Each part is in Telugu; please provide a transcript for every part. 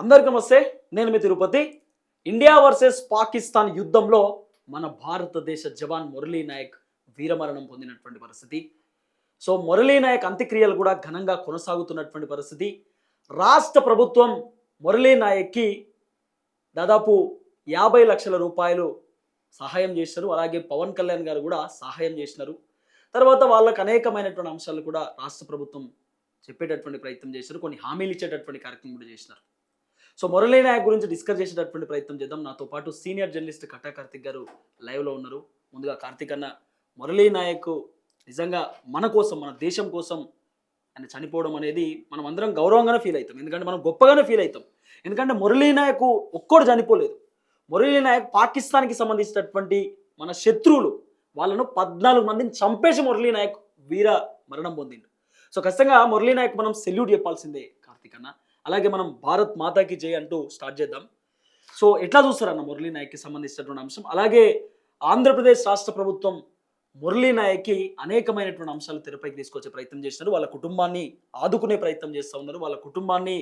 అందరికీ నమస్తే నేను మీ తిరుపతి. ఇండియా వర్సెస్ పాకిస్తాన్ యుద్ధంలో మన భారతదేశ జవాన్ మురళీ నాయక్ వీరమరణం పొందినటువంటి పరిస్థితి. సో మురళీ నాయక్ అంత్యక్రియలు కూడా ఘనంగా కొనసాగుతున్నటువంటి పరిస్థితి. రాష్ట్ర ప్రభుత్వం మురళీ నాయక్కి దాదాపు యాభై లక్షల రూపాయలు సహాయం చేశారు. అలాగే పవన్ కళ్యాణ్ గారు కూడా సహాయం చేసినారు. తర్వాత వాళ్ళకు అనేకమైనటువంటి అంశాలు కూడా రాష్ట్ర ప్రభుత్వం చెప్పేటటువంటి ప్రయత్నం చేశారు. కొన్ని హామీలు ఇచ్చేటటువంటి కార్యక్రమం కూడా చేసినారు. సో మురళీ నాయక్ గురించి డిస్కస్ చేసేటటువంటి ప్రయత్నం చేద్దాం. నాతో పాటు సీనియర్ జర్నలిస్ట్ కట్టా కార్తిక్ గారు లైవ్లో ఉన్నారు. ముందుగా కార్తిక్ అన్న మురళీ నాయక్ నిజంగా మన కోసం మన దేశం కోసం ఆయన చనిపోవడం అనేది మనం అందరం గౌరవంగానే ఫీల్ అవుతాం. ఎందుకంటే మనం గొప్పగానే ఫీల్ అవుతాం. ఎందుకంటే మురళీ నాయక్ ఒక్కడు చనిపోలేదు. మురళీ నాయక్ పాకిస్తాన్కి సంబంధించినటువంటి మన శత్రువులు వాళ్ళను పద్నాలుగు మందిని చంపేసి మురళీ నాయక్ వీర మరణం పొందిండు. సో ఖచ్చితంగా మురళీ నాయక్ మనం సెల్యూట్ చెప్పాల్సిందే కార్తీక్ అన్న. అలాగే మనం భారత్ మాతాకి జై అంటూ స్టార్ట్ చేద్దాం. సో ఎట్లా చూస్తారన్న మురళీ నాయక్కి సంబంధించినటువంటి అంశం. అలాగే ఆంధ్రప్రదేశ్ రాష్ట్ర ప్రభుత్వం మురళీ నాయక్కి అనేకమైనటువంటి అంశాలు తెరపైకి తీసుకొచ్చే ప్రయత్నం చేసినారు వాళ్ళ కుటుంబాన్ని ఆదుకునే ప్రయత్నం చేస్తూ ఉన్నారు. వాళ్ళ కుటుంబాన్ని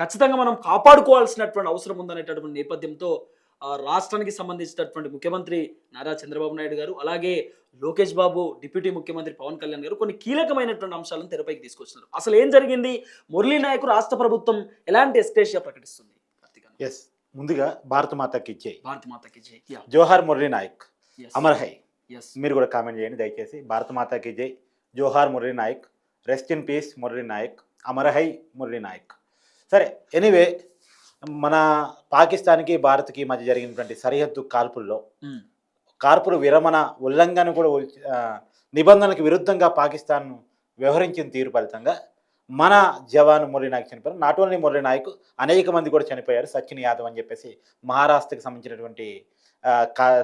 ఖచ్చితంగా మనం కాపాడుకోవాల్సినటువంటి అవసరం ఉందనేటటువంటి నేపథ్యంతో రాష్ట్రానికి సంబంధించినటువంటి ముఖ్యమంత్రి నారా చంద్రబాబు నాయుడు గారు అలాగే లోకేష్ బాబు డిప్యూటీ ముఖ్యమంత్రి పవన్ కళ్యాణ్ గారు కొన్ని కీలకమైనటువంటి అంశాలను తెరపైకి తీసుకొచ్చినారు అసలు ఏం జరిగింది? మురళీ నాయక్ రాష్ట్ర ప్రభుత్వం ఎలాంటి ఎస్టేషియా ప్రకటిస్తుంది? ఎస్ ముందుగా భారత మాతకి జై. భారత మాతకి జై. జోహార్ మురళీ నాయక్. అమర్ హై. ఎస్ మీరు కూడా కామెంట్ చేయండి దయచేసి. భారత మాతకి జై. జోహార్ Murali Naik. Rest in peace Murali Naik. Amar హై మురళీ నాయక్. సరే ఎనీవే మన పాకిస్తాన్కి భారత్కి మధ్య జరిగినటువంటి సరిహద్దు కాల్పుల్లో కార్పుల విరమణ ఉల్లంఘన కూడా నిబంధనలకు విరుద్ధంగా పాకిస్తాన్ వ్యవహరించిన తీరు ఫలితంగా మన జవాన్ మురళీ నాయక్ చనిపోయారు. నాట్ ఓన్లీ మురళీ నాయక్ అనేక మంది కూడా చనిపోయారు. సచిన్ యాదవ్ అని చెప్పేసి మహారాష్ట్రకి సంబంధించినటువంటి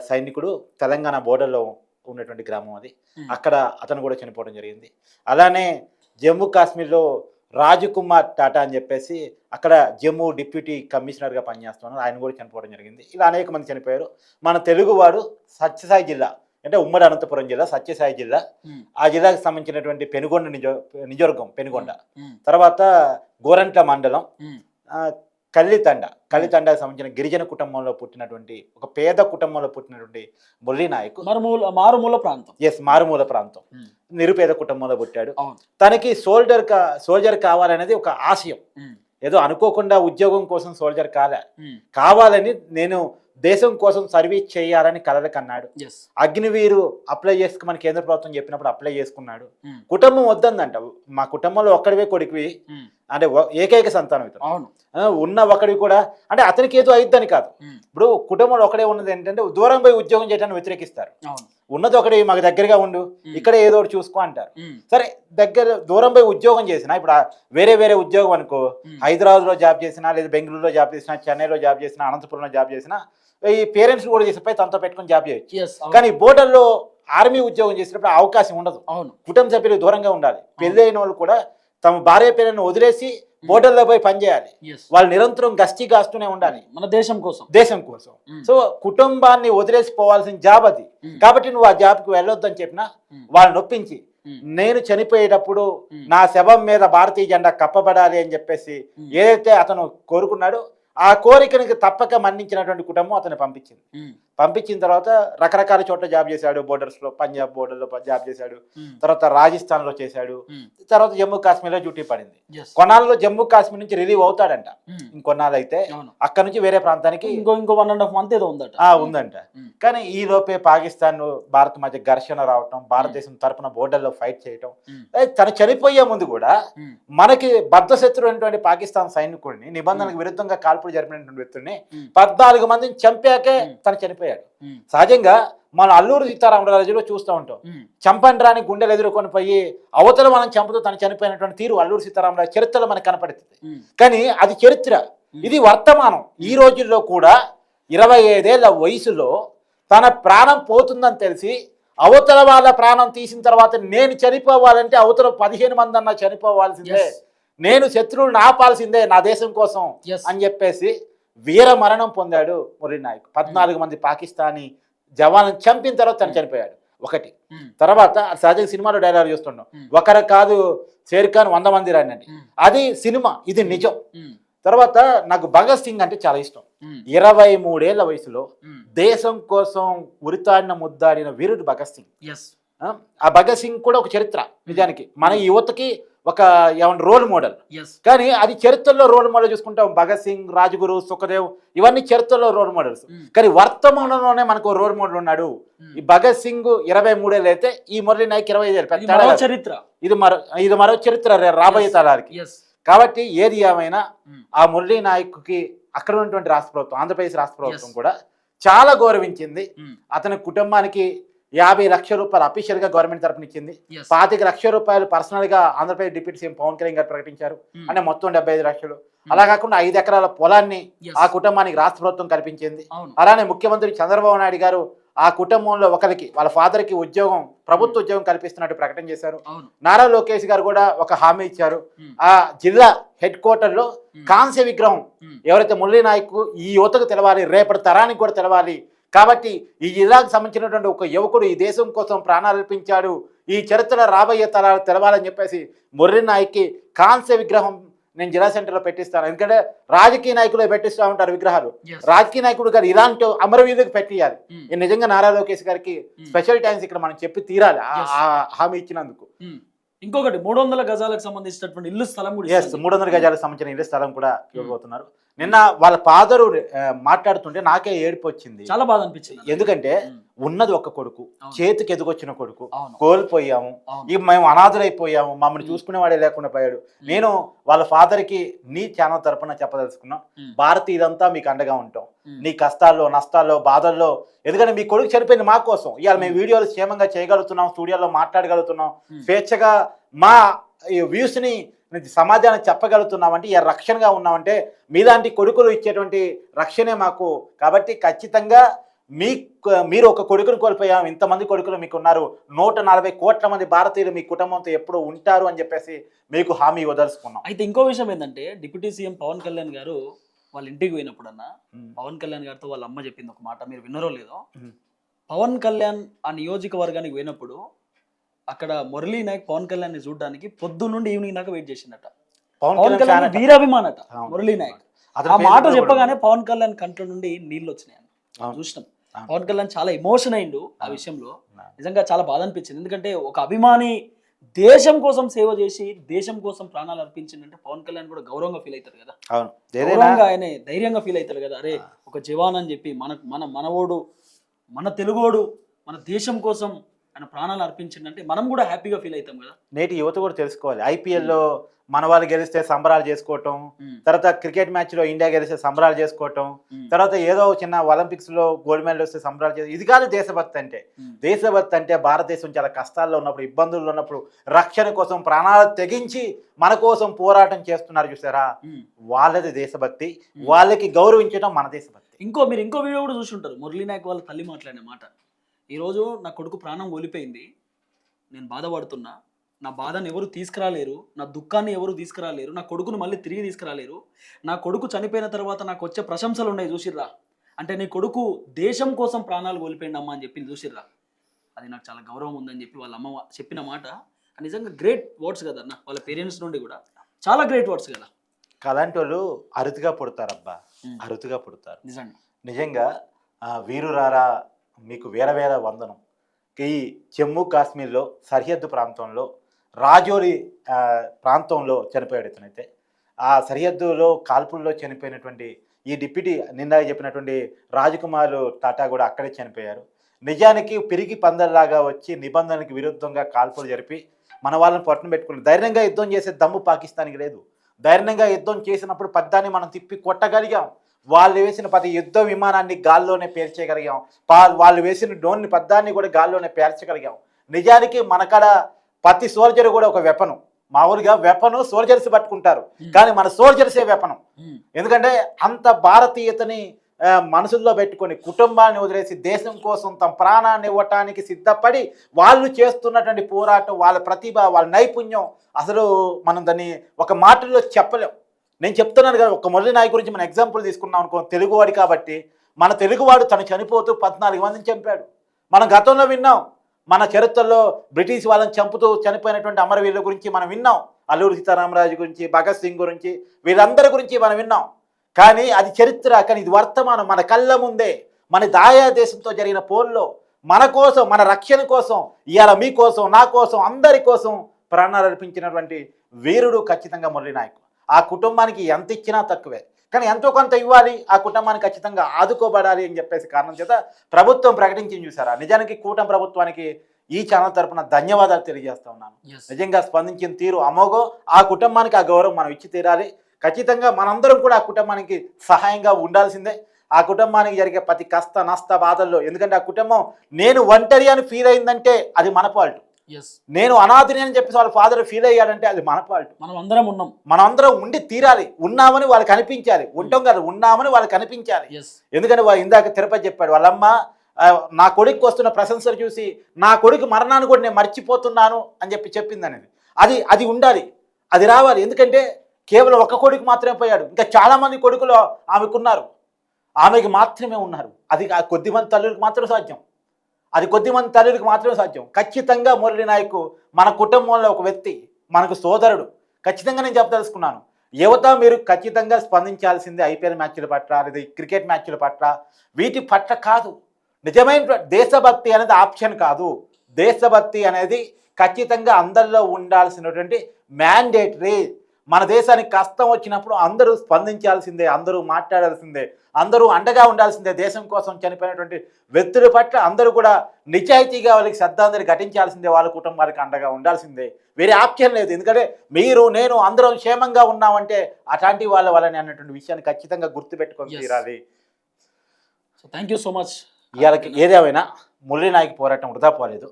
సైనికుడు తెలంగాణ బోర్డర్లో ఉన్నటువంటి గ్రామం అది. అక్కడ అతను కూడా చనిపోవడం జరిగింది. అలానే జమ్మూ కాశ్మీర్లో రాజకుమార్ టాటా అని చెప్పేసి అక్కడ జమ్మూ డిప్యూటీ కమిషనర్గా పనిచేస్తున్నారు. ఆయన కూడా చనిపోవడం జరిగింది. ఇలా అనేక మంది చనిపోయారు. మన తెలుగువాడు సత్యసాయి జిల్లా అంటే ఉమ్మడి అనంతపురం జిల్లా సత్యసాయి జిల్లా. ఆ జిల్లాకు సంబంధించినటువంటి పెనుగొండ నిజ నిజవర్గం పెనుగొండ. తర్వాత గోరంట్ల మండలం. కల్లితండ కల్లితండకు సంబంధించిన గిరిజన కుటుంబంలో పుట్టినటువంటి ఒక పేద కుటుంబంలో పుట్టినటువంటి మురళీ నాయక్. మారుమూల మారుమూల ప్రాంతం. ఎస్ మారుమూల ప్రాంతం. ఉమ్, నిరుపేద కుటుంబంలో పుట్టాడు. తనకి సోల్జర్ కా సోల్జర్ కావాలనేది ఒక ఆశయం. ఉమ్, ఏదో అనుకోకుండా ఉద్యోగం కోసం సోల్జర్ కాలే. కావాలని నేను దేశం కోసం సర్వీస్ చేయాలని కన్నాడు. అగ్నివీరు అప్లై చేసుకోమని కేంద్ర ప్రభుత్వం చెప్పినప్పుడు అప్లై చేసుకున్నాడు. ఉమ్, కుటుంబం వద్దందంట. మా కుటుంబంలో ఒక్కడివే కొడుకువి. ఉమ్, అంటే ఏకైక సంతానం ఇతను. అవును. ఉన్న ఒకడివి కూడా అంటే అతనికి ఏదో అయిద్దని కాదు. ఉమ్, ఇప్పుడు కుటుంబంలో ఒకడే ఉన్నది ఏంటంటే దూరం పోయి ఉద్యోగం చేయడానికి వ్యతిరేకిస్తారు. ఉన్నది ఒకటి మాకు దగ్గరగా ఉండు ఇక్కడే ఏదో ఒకటి చూసుకో అంటారు. సరే దగ్గర దూరం పోయి ఉద్యోగం చేసినా ఇప్పుడు వేరే వేరే ఉద్యోగం అనుకో ఉమ్, హైదరాబాద్లో జాబ్ చేసినా లేదా బెంగళూరులో జాబ్ చేసినా చెన్నైలో జాబ్ చేసినా అనంతపురంలో జాబ్ చేసినా ఈ పేరెంట్స్ కూడా చేసిపోయి తనతో పెట్టుకొని జాబ్ చేయొచ్చు. కానీ బోర్డర్లో ఆర్మీ ఉద్యోగం చేసినప్పుడు అవకాశం ఉండదు. అవును. కుటుంబ సభ్యులు దూరంగా ఉండాలి. పెళ్ళి అయిన వాళ్ళు కూడా తమ భార్య పిల్లలను వదిలేసి బోర్డర్లో పోయి పనిచేయాలి వాళ్ళు నిరంతరం గస్తీ కాస్తూనే ఉండాలి. మన దేశం కోసం. దేశం కోసం. ఉమ్, సో కుటుంబాన్ని వదిలేసి పోవాల్సిన జాబ్ అది. ఉమ్, కాబట్టి నువ్వు ఆ జాబ్కి వెళ్ళొద్దని చెప్పినా ఉమ్, వాళ్ళని ఒప్పించి ఉమ్, నేను చనిపోయేటప్పుడు నా శవం మీద భారతీయ జెండా కప్పబడాలి అని చెప్పేసి ఏదైతే అతను కోరుకున్నాడో ఆ కోరికనికి తప్పక మన్నించినటువంటి కుటుంబం అతను పంపించింది. పంపించిన తర్వాత రకరకాల చోట్ల జాబ్ చేశాడు బోర్డర్స్లో పంజాబ్ బోర్డర్లో జాబ్ చేశాడు ఉమ్, తర్వాత రాజస్థాన్లో చేశాడు ఉమ్, తర్వాత జమ్మూ కాశ్మీర్లో డ్యూటీ పడింది. కొన్నాళ్ళలో జమ్మూ కాశ్మీర్ నుంచి రిలీవ్ అవుతాడంట. ఉమ్, ఇంకొన్నాళ్ళు అయితే అక్కడ నుంచి వేరే ప్రాంతానికి ఇంకో ఇంకో వన్ అండ్ హాఫ్ మంత్ ఏదో ఉందట. ఆ ఉందంట. కానీ ఈ లోపే పాకిస్తాన్ భారత్ మధ్య ఘర్షణ రావటం భారతదేశం తరపున బోర్డర్లో ఫైట్ చేయటం. తను చనిపోయే ముందు కూడా మనకి బద్ధశత్రు అయినటువంటి పాకిస్తాన్ సైనికుడిని నిబంధనలకు విరుద్ధంగా కాల్పులు జరిపినటువంటి వ్యక్తుల్ని పద్నాలుగు మందిని చంపాకే. తను చనిపోయాడు. ఉమ్, సహజంగా మన అల్లూరు సీతారామరాజులో చూస్తూ ఉంటాం. ఉమ్, చంపండి రాని గుండెలు ఎదుర్కొని పోయి అవతల మనం చంపుతూ తను చనిపోయినటువంటి తీరు అల్లూరు సీతారామరాజు చరిత్రలో మనకు కనపడుతుంది. కానీ అది చరిత్ర. ఇది వర్తమానం. ఈ రోజుల్లో కూడా ఇరవై ఐదేళ్ళ వయసులో తన ప్రాణం పోతుందని తెలిసి అవతల వాళ్ళ ప్రాణం తీసిన తర్వాత నేను చనిపోవాలంటే అవతల పదిహేను మంది అన్న చనిపోవాల్సిందే. నేను శత్రువులను ఆపాల్సిందే నా దేశం కోసం అని చెప్పేసి వీర మరణం పొందాడు మురళీ నాయక్. పద్నాలుగు మంది పాకిస్తానీ జవాన్లను చంపిన తర్వాత తను చనిపోయాడు. ఒకటి. తర్వాత సహజంగా సినిమాలో డైలాగ్ చూస్తున్నాం ఒకరు కాదు షేర్ ఖాన్ వంద మంది రానండి అది సినిమా ఇది నిజం. తర్వాత నాకు భగత్ సింగ్ అంటే చాలా ఇష్టం. ఇరవై మూడేళ్ళ వయసులో దేశం కోసం ఉరితాడిన ముద్దాడిన వీరుడు భగత్ సింగ్. ఆ భగత్ సింగ్ కూడా ఒక చరిత్ర నిజానికి. మన యువతకి ఒక ఏమన్నా రోల్ మోడల్ కానీ అది చరిత్రలో రోల్ మోడల్ చూసుకుంటాం. భగత్ సింగ్ రాజగురు సుఖదేవ్ ఇవన్నీ చరిత్రలో రోల్ మోడల్స్ ఉమ్, కానీ వర్తమానంలోనే మనకు రోల్ మోడల్ ఉన్నాడు. ఉమ్. ఈ భగత్ సింగ్ ఇరవై మూడేళ్ళు అయితే ఈ మురళి నాయక్ ఇరవై ఐదు చరిత్ర. ఇది మరో ఇది మరో చరిత్ర రాబోయే తరాలకి. కాబట్టి ఏది ఏమైనా ఉమ్, ఆ మురళీ నాయక్కి అక్కడ ఉన్నటువంటి రాష్ట్ర ప్రభుత్వం ఆంధ్రప్రదేశ్ రాష్ట్ర ప్రభుత్వం. కూడా చాలా గౌరవించింది. అతని కుటుంబానికి యాభై లక్షల రూపాయలు అఫీషియల్గా గవర్నమెంట్ తరపున ఇచ్చింది. పాతిక లక్షల రూపాయలు పర్సనల్గా ఆంధ్రప్రదేశ్ డిప్యూటీ సీఎం పవన్ కళ్యాణ్ గారు ప్రకటించారు. ఉమ్, అంటే మొత్తం డెబ్బై ఐదు లక్షలు. అలా కాకుండా ఐదు ఎకరాల పొలాన్ని. ఆ కుటుంబానికి రాష్ట్ర ప్రభుత్వం కల్పించింది. అలానే ముఖ్యమంత్రి చంద్రబాబు నాయుడు గారు ఆ కుటుంబంలో ఒకరికి వాళ్ళ ఫాదర్కి ఉద్యోగం ప్రభుత్వ ఉద్యోగం కల్పిస్తున్నట్టు ప్రకటన చేశారు. నారా లోకేష్ గారు కూడా ఒక హామీ ఇచ్చారు. ఆ జిల్లా హెడ్ క్వార్టర్లో కాంస్య విగ్రహం ఎవరైతే మురళీ నాయక్ ఈ యువతకు తెలవాలి రేపటి తరానికి కూడా తెలవాలి కాబట్టి ఈ జిల్లాకు సంబంధించినటువంటి ఒక యువకుడు ఈ దేశం కోసం ప్రాణాలు అర్పించాడు. ఈ చరిత్ర రాబోయే తరాలు తెలవాలని చెప్పేసి మురళీ నాయక్కి కాంస్య విగ్రహం నేను జిల్లా సెంటర్లో పెట్టిస్తాను. ఎందుకంటే రాజకీయ నాయకులు పెట్టిస్తూ ఉంటారు విగ్రహాలు. రాజకీయ నాయకుడు గారు ఇలాంటి అమరవీరులకు పెట్టియాలి. ఈ నిజంగా నారా లోకేష్ గారికి ఉమ్, స్పెషల్ థ్యాంక్స్ ఇక్కడ మనం చెప్పి తీరాలి. హామీ ఇచ్చినందుకు. ఉమ్. ఇంకొకటి మూడు వందల గజాలకు సంబంధించినటువంటి ఇల్లు స్థలం కూడా. మూడు వందల గజాలకు సంబంధించిన ఇల్లు స్థలం కూడా ఇవ్వబోతున్నారు. నిన్న వాళ్ళ ఫాదరు మాట్లాడుతుంటే నాకే ఏడుపు వచ్చింది చాలా బాధ అనిపించింది. ఎందుకంటే ఉన్నది ఒక్క కొడుకు. చేతికి ఎదుగొచ్చిన కొడుకు. కోల్పోయాము. ఇక మేము అనాథులైపోయాము. మమ్మల్ని. చూసుకునేవాడే లేకుండా పోయాడు. నేను వాళ్ళ ఫాదర్కి నీ ఛానల్ తరపున చెప్పదలుచుకున్నాం ఉమ్, భారత్ ఇదంతా మీకు అండగా ఉంటాం. నీ కష్టాల్లో నష్టాల్లో బాధల్లో ఎందుకంటే మీ కొడుకు చనిపోయింది మా కోసం. ఇవాళ మేము వీడియోలు క్షేమంగా చేయగలుగుతున్నాం స్టూడియోలో మాట్లాడగలుగుతున్నాం. స్వేచ్ఛగా మా వ్యూస్ని సమాజానికి చెప్పగలుగుతున్నామంటే ఈ రక్షణగా ఉన్నామంటే మీలాంటి కొడుకులు ఇచ్చేటువంటి రక్షణే మాకు. కాబట్టి ఖచ్చితంగా మీ మీరు ఒక కొడుకును కోల్పోయాం ఇంతమంది కొడుకులు మీకు ఉన్నారు నూట నలభై కోట్ల మంది భారతీయులు మీ కుటుంబంతో ఎప్పుడు ఉంటారు అని చెప్పేసి మీకు హామీ ఇవ్వదలుచుకున్నాం. అయితే ఇంకో విషయం ఏంటంటే డిప్యూటీ సీఎం పవన్ కళ్యాణ్ గారు వాళ్ళ ఇంటికి పోయినప్పుడు అన్న పవన్ కళ్యాణ్ గారితో వాళ్ళ అమ్మ చెప్పింది ఒక మాట మీరు విన్నరో లేదో. పవన్ కళ్యాణ్ ఆ నియోజకవర్గానికి పోయినప్పుడు అక్కడ మురళీ నాయక్ పవన్ కళ్యాణ్ని చూడడానికి పొద్దు నుండి ఈవినింగ్ దాకా వెయిట్ చేసిందట పవన్ కళ్యాణ్. వీరాభిమానట. మురళీ నాయక్ ఆ మాట చెప్పగానే. పవన్ కళ్యాణ్ కంట్లో నుండి నీళ్ళు వచ్చినాయి. చూసినాం. పవన్ కళ్యాణ్ చాలా ఎమోషన్ అయిండు ఆ. విషయంలో. నిజంగా చాలా బాధ అనిపించింది ఎందుకంటే ఒక అభిమాని దేశం కోసం సేవ చేసి దేశం కోసం ప్రాణాలు అర్పించిందంటే పవన్ కళ్యాణ్ కూడా గౌరవంగా ఫీల్ అవుతారు కదా గౌరవంగా ఆయన ధైర్యంగా ఫీల్ అవుతారు కదా అరే ఒక జవాన్ అని చెప్పి మన మన మనవోడు మన తెలుగోడు మన దేశం కోసం ఆయన ప్రాణాలు అర్పించిందంటే మనం కూడా హ్యాపీగా ఫీల్ అవుతాం కదా. నేటి యువత కూడా తెలుసుకోవాలి. ఐపీఎల్లో మన వాళ్ళు గెలిస్తే సంబరాలు చేసుకోవటం తర్వాత క్రికెట్ మ్యాచ్లో ఇండియా గెలిస్తే సంబరాలు చేసుకోవటం తర్వాత ఏదో చిన్న ఒలింపిక్స్లో గోల్డ్ మెడల్ వస్తే సంబరాలు చేసి ఇది కాదు దేశభక్తి అంటే. దేశభక్తి అంటే భారతదేశం చాలా కష్టాల్లో ఉన్నప్పుడు ఇబ్బందుల్లో ఉన్నప్పుడు రక్షణ కోసం ప్రాణాలు తెగించి మన కోసం పోరాటం చేస్తున్నారు చూసారా. వాళ్ళది దేశభక్తి. వాళ్ళకి గౌరవించడం మన దేశభక్తి. ఇంకో మీరు ఇంకో వీడియో కూడా చూసుంటారు మురళీ నాయక్ వాళ్ళ తల్లి మాట్లాడిన మాట. ఈరోజు నా కొడుకు ప్రాణం కోల్పోయింది. నేను బాధపడుతున్నా. నా బాధను ఎవరు తీసుకురాలేరు. నా దుఃఖాన్ని ఎవరు తీసుకురాలేరు. నా కొడుకును మళ్ళీ తిరిగి తీసుకురాలేరు. నా కొడుకు చనిపోయిన తర్వాత నాకు వచ్చే ప్రశంసలు ఉన్నాయి చూసిర్రా. అంటే నీ కొడుకు దేశం కోసం ప్రాణాలు కోల్పోయింది అమ్మ అని చెప్పింది చూసిర్రా. అది నాకు చాలా గౌరవం ఉందని చెప్పి వాళ్ళ అమ్మ చెప్పిన మాట. నిజంగా గ్రేట్ వర్డ్స్ కదా అన్న. వాళ్ళ పేరెంట్స్ నుండి కూడా. చాలా గ్రేట్ వర్డ్స్ కదా. అలాంటి వాళ్ళు అరుదుగా పుడతారబ్బా. అరుదుగా పుడతారు. నిజంగా. నిజంగా వీరురారా మీకు వేల వేల వందనం. ఈ జమ్మూ కాశ్మీర్లో సరిహద్దు ప్రాంతంలో రాజోరి ప్రాంతంలో చనిపోయాడు ఇతనైతే ఆ సరిహద్దులో కాల్పుల్లో చనిపోయినటువంటి ఈ డిప్యూటీ నిన్న చెప్పినటువంటి రాజకుమార్ టాటా కూడా అక్కడే చనిపోయారు. నిజానికి పిరిగి పందల్లాగా వచ్చి నిబంధనలకు విరుద్ధంగా కాల్పులు జరిపి మన వాళ్ళని పట్టును పెట్టుకుని ధైర్యంగా యుద్ధం చేసే దమ్ము పాకిస్తాన్కి లేదు. ధైర్యంగా యుద్ధం చేసినప్పుడు పద్దాన్ని మనం తిప్పి కొట్టగలిగాం. వాళ్ళు వేసిన ప్రతి యుద్ధ విమానాన్ని గాల్లోనే పేల్చేయగలిగాం పా- వాళ్ళు వేసిన డ్రోన్ని పద్దాన్ని కూడా గాల్లోనే పేల్చగలిగాం. నిజానికి మనకాడ ప్రతి సోల్జర్ కూడా ఒక వెపను. మామూలుగా వెపను సోల్జర్స్ పట్టుకుంటారు. కానీ మన సోల్జర్సే వెపనం. ఎందుకంటే అంత భారతీయతని మనసుల్లో పెట్టుకొని కుటుంబాన్ని వదిలేసి దేశం కోసం తమ ప్రాణాన్ని ఇవ్వటానికి సిద్ధపడి వాళ్ళు చేస్తున్నటువంటి పోరాటం వాళ్ళ ప్రతిభ వాళ్ళ నైపుణ్యం అసలు మనం దాన్ని ఒక మాటల్లో చెప్పలేం. నేను చెప్తున్నాను కదా ఒక మురళి నాయక్ గురించి మనం ఎగ్జాంపుల్ తీసుకున్నాం అనుకో తెలుగువాడి కాబట్టి మన తెలుగువాడు తను చనిపోతూ పద్నాలుగు మందిని చంపాడు. మనం గతంలో విన్నాం మన చరిత్రలో బ్రిటిష్ వాళ్ళని చంపుతూ చనిపోయినటువంటి అమరవీరుల గురించి మనం విన్నాం అల్లూరి సీతారామరాజు గురించి భగత్ సింగ్ గురించి వీళ్ళందరి గురించి మనం విన్నాం. కానీ అది చరిత్ర కానీ ఇది వర్తమానం మన కళ్ళ ముందే మన దాయా దేశంతో జరిగిన పోల్లో మన కోసం మన రక్షణ కోసం ఇవాళ మీ కోసం నా కోసం అందరి కోసం ప్రాణాలు అర్పించినటువంటి వీరుడు ఖచ్చితంగా మురళి నాయకు. ఆ కుటుంబానికి ఎంత ఇచ్చినా తక్కువే. కానీ ఎంతో కొంత ఇవ్వాలి ఆ కుటుంబానికి ఖచ్చితంగా ఆదుకోబడాలి అని చెప్పేసి కారణం చేత ప్రభుత్వం ప్రకటించింది చూసారా? నిజానికి కూటమి ప్రభుత్వానికి ఈ ఛానల్ తరపున ధన్యవాదాలు తెలియజేస్తా ఉన్నాను. నిజంగా స్పందించిన తీరు అమోఘో. ఆ కుటుంబానికి ఆ గౌరవం మనం ఇచ్చి తీరాలి. ఖచ్చితంగా మనందరం కూడా ఆ కుటుంబానికి సహాయంగా ఉండాల్సిందే. ఆ కుటుంబానికి జరిగే ప్రతి కష్ట నష్ట బాధల్లో ఎందుకంటే ఆ కుటుంబం నేను ఒంటరి అని ఫీల్ అయిందంటే అది మన ఎస్ నేను అనాథని అని చెప్పేసి వాళ్ళ ఫాదర్ ఫీల్ అయ్యాడంటే అది మన ఫాల్ట్ మనం అందరం ఉన్నాం. మనందరం ఉండి తీరాలి. ఉన్నామని వాళ్ళకి అనిపించాలి ఉంటాం కదా ఉన్నామని వాళ్ళకి అనిపించాలి ఎస్ ఎందుకంటే ఇందాక తిరుపతి చెప్పాడు వాళ్ళమ్మ నా కొడుకు వస్తున్న ప్రశంసలు చూసి నా కొడుకు మరణాన్ని కూడా నేను మర్చిపోతున్నాను అని చెప్పి చెప్పింది అనేది. అది అది ఉండాలి. అది రావాలి. ఎందుకంటే కేవలం ఒక కొడుకు మాత్రమే పోయాడు. ఇంకా చాలా మంది కొడుకులు ఆమెకున్నారు. ఆమెకి మాత్రమే ఉన్నారు. అది ఆ కొద్ది మంది తల్లులకు మాత్రం సాధ్యం. అది కొద్దిమంది తల్లికి తల్లులకు మాత్రమే సాధ్యం. ఖచ్చితంగా మురళి నాయక్ మన కుటుంబంలో ఒక వ్యక్తి మనకు సోదరుడు. ఖచ్చితంగా నేను చెప్పదలుచుకున్నాను. యువత మీరు ఖచ్చితంగా స్పందించాల్సిందే ఐపీఎల్ మ్యాచ్ల పట్ల లేదా క్రికెట్ మ్యాచ్ల పట్ల. వీటి పట్ల కాదు. నిజమైన దేశభక్తి అనేది ఆప్షన్ కాదు. దేశభక్తి అనేది ఖచ్చితంగా అందరిలో ఉండాల్సినటువంటి మ్యాండేటరీ. మన దేశానికి కష్టం వచ్చినప్పుడు అందరూ స్పందించాల్సిందే అందరూ మాట్లాడాల్సిందే అందరూ అండగా ఉండాల్సిందే దేశం కోసం చనిపోయినటువంటి వ్యక్తుల పట్ల అందరూ కూడా నిజాయితీగా వాళ్ళకి శ్రద్ధాంజలి ఘటించాల్సిందే వాళ్ళ కుటుంబానికి అండగా ఉండాల్సిందే. వేరే ఆప్షన్ లేదు. ఎందుకంటే మీరు నేను అందరం క్షేమంగా ఉన్నామంటే అట్లాంటి వాళ్ళ వలని అన్నటువంటి విషయాన్ని ఖచ్చితంగా గుర్తుపెట్టుకొని. తీరాలి. So thank you so much ఇవాళకి ఏదేమైనా మురళీ నాయక్ పోరాటం వృధా పోలేదు.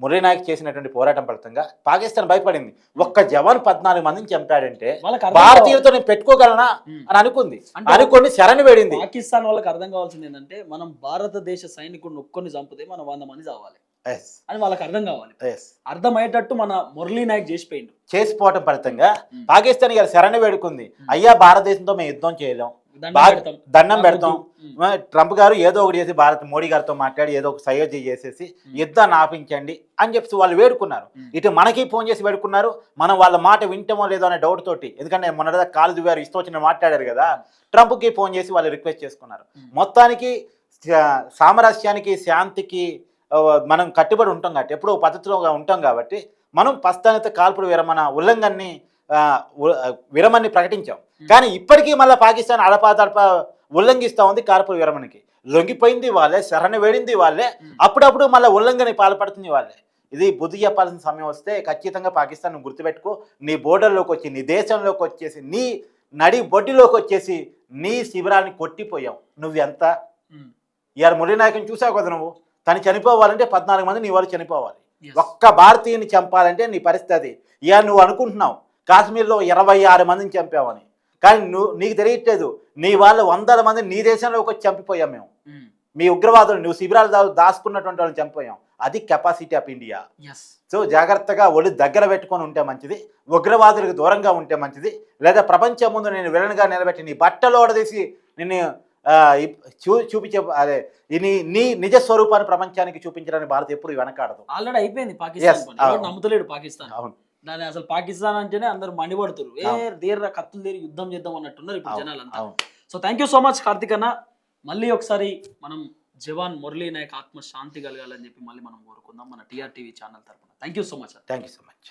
మురళీ నాయక్ చేసినటువంటి పోరాటం ఫలితంగా పాకిస్తాన్ భయపడింది. ఒక్క జవాన్ పద్నాలుగు మందిని చంపాడంటే భారతీయులతో నేను పెట్టుకోగలనా. అని అనుకుంది. అనుకొని శరణి వేడింది. పాకిస్తాన్ వాళ్ళకి అర్థం కావాల్సింది ఏంటంటే మనం భారతదేశ సైనికుడిని ఒక్కొని చంపితే మనం వంద మంది చావాలి. అని వాళ్ళకి అర్థం కావాలి. అర్థమయ్యేటట్టు మన మురళీ నాయక్ చేసిపోయిండు. చేసిపోవటం ఫలితంగా. పాకిస్తాన్ గారు శరణి వేడుకుంది. అయ్యా భారతదేశంతో మేము యుద్ధం చేయలేం. దండం పెడతాం. ట్రంప్ గారు ఏదో ఒకటి చేసి భారత్ మోడీ గారితో మాట్లాడి ఏదో ఒక సయోధ్య చేసేసి యుద్ధాన్ని ఆపించండి అని చెప్పి వాళ్ళు వేడుకున్నారు. ఇటు మనకి ఫోన్ చేసి వేడుకున్నారు. మనం వాళ్ళ మాట వింటామో లేదో అనే డౌట్ తోటి. ఎందుకంటే మొన్నటిదా కాలు దువ్వారు ఇష్టం వచ్చిన మాట్లాడారు కదా. ట్రంప్కి ఫోన్ చేసి వాళ్ళు రిక్వెస్ట్ చేసుకున్నారు. మొత్తానికి సామరస్యానికి శాంతికి మనం కట్టుబడి ఉంటాం కాబట్టి ఎప్పుడో పద్ధతిలో ఉంటాం కాబట్టి మనం ప్రస్తుతానిత కాల్పుడు విరమణ ఉల్లంఘనని విరమణని ప్రకటించాం. కానీ ఇప్పటికీ మళ్ళీ పాకిస్తాన్ అడపాదడప ఉల్లంఘిస్తూ ఉంది కాల్పుడు విరమణకి లొంగిపోయింది వాళ్ళే శరణ వేడింది వాళ్ళే. అప్పుడప్పుడు మళ్ళీ ఉల్లంఘన పాల్పడుతుంది వాళ్ళే. ఇది బుద్ధి చెప్పాల్సిన సమయం వస్తే ఖచ్చితంగా పాకిస్తాన్ గుర్తుపెట్టుకో నీ బోర్డర్లోకి వచ్చి నీ దేశంలోకి వచ్చేసి నీ నడి బొడ్డిలోకి వచ్చేసి నీ శిబిరాన్ని కొట్టిపోయావు. నువ్వు ఎంత? ఉమ్. ఇవాళ మురళీ నాయకుని చూసావు కదా నువ్వు? తను చనిపోవాలంటే పద్నాలుగు మంది నీ వాళ్ళు చనిపోవాలి. ఒక్క భారతీయుని చంపాలంటే నీ పరిస్థితి ఇవాళ నువ్వు అనుకుంటున్నావు కాశ్మీర్లో ఇరవై ఆరు మందిని చంపావని కానీ నువ్వు నీకు తెలియట్లేదు. నీ వాళ్ళు వందల మంది నీ దేశంలోకి వచ్చి చంపిపోయాం మేము. మీ ఉగ్రవాదులు నువ్వు శిబిరాలు దాచుకున్నటువంటి వాళ్ళని చంపిపోయాం అది కెపాసిటీ ఆఫ్ ఇండియా సో జాగ్రత్తగా ఒళ్ళు దగ్గర పెట్టుకొని ఉంటే మంచిది. ఉగ్రవాదులకు దూరంగా ఉంటే మంచిది. లేదా ప్రపంచం ముందు నేను విలన్గా నిలబెట్టి నీ బట్టలో తీసి నిన్ను చూ చూపించే అదే నీ నీ నిజ స్వరూపాన్ని ప్రపంచానికి చూపించడానికి భారత్ ఎప్పుడు వెనకాడదు. ఆల్రెడీ అయిపోయింది పాకిస్తాన్. నమ్ముతలేడు పాకిస్తాన్. అవును. దాని అసలు పాకిస్తాన్ అంటేనే అందరు మండిపడుతున్నారు ఏ. దేర్రా కత్తులు దేరి యుద్ధం చేద్దాం అన్నట్టున్నారు ఇప్పుడు జనాలంతా. So thank you so much Karthik అన్న. మళ్ళీ ఒకసారి మనం జవాన్ మురళీ నాయక్ ఆత్మ శాంతి కలగాలని చెప్పి మళ్ళీ మనం కోరుకుందాం మన టీఆర్ టీవీ ఛానల్ తరఫున thank you so much thank you so much